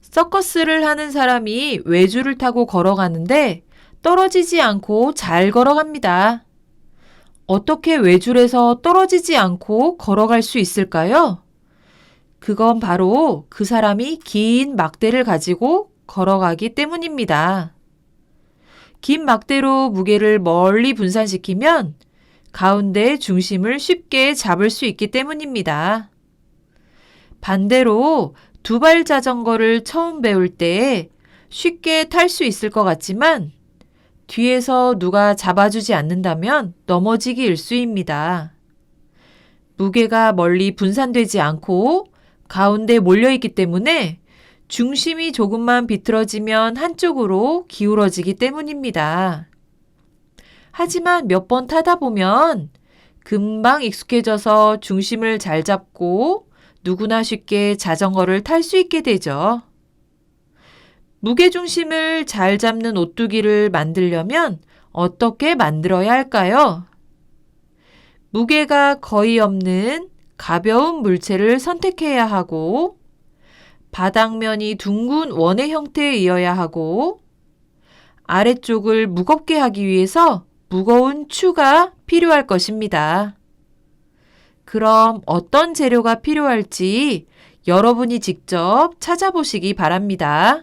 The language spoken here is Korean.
서커스를 하는 사람이 외주를 타고 걸어가는데 떨어지지 않고 잘 걸어갑니다. 어떻게 외줄에서 떨어지지 않고 걸어갈 수 있을까요? 그건 바로 그 사람이 긴 막대를 가지고 걸어가기 때문입니다. 긴 막대로 무게를 멀리 분산시키면 가운데 중심을 쉽게 잡을 수 있기 때문입니다. 반대로 두발 자전거를 처음 배울 때 쉽게 탈 수 있을 것 같지만 뒤에서 누가 잡아주지 않는다면 넘어지기 일쑤입니다. 무게가 멀리 분산되지 않고 가운데 몰려있기 때문에 중심이 조금만 비틀어지면 한쪽으로 기울어지기 때문입니다. 하지만 몇 번 타다 보면 금방 익숙해져서 중심을 잘 잡고 누구나 쉽게 자전거를 탈 수 있게 되죠. 무게중심을 잘 잡는 오뚜기를 만들려면 어떻게 만들어야 할까요? 무게가 거의 없는 가벼운 물체를 선택해야 하고, 바닥면이 둥근 원의 형태이어야 하고, 아래쪽을 무겁게 하기 위해서 무거운 추가 필요할 것입니다. 그럼 어떤 재료가 필요할지 여러분이 직접 찾아보시기 바랍니다.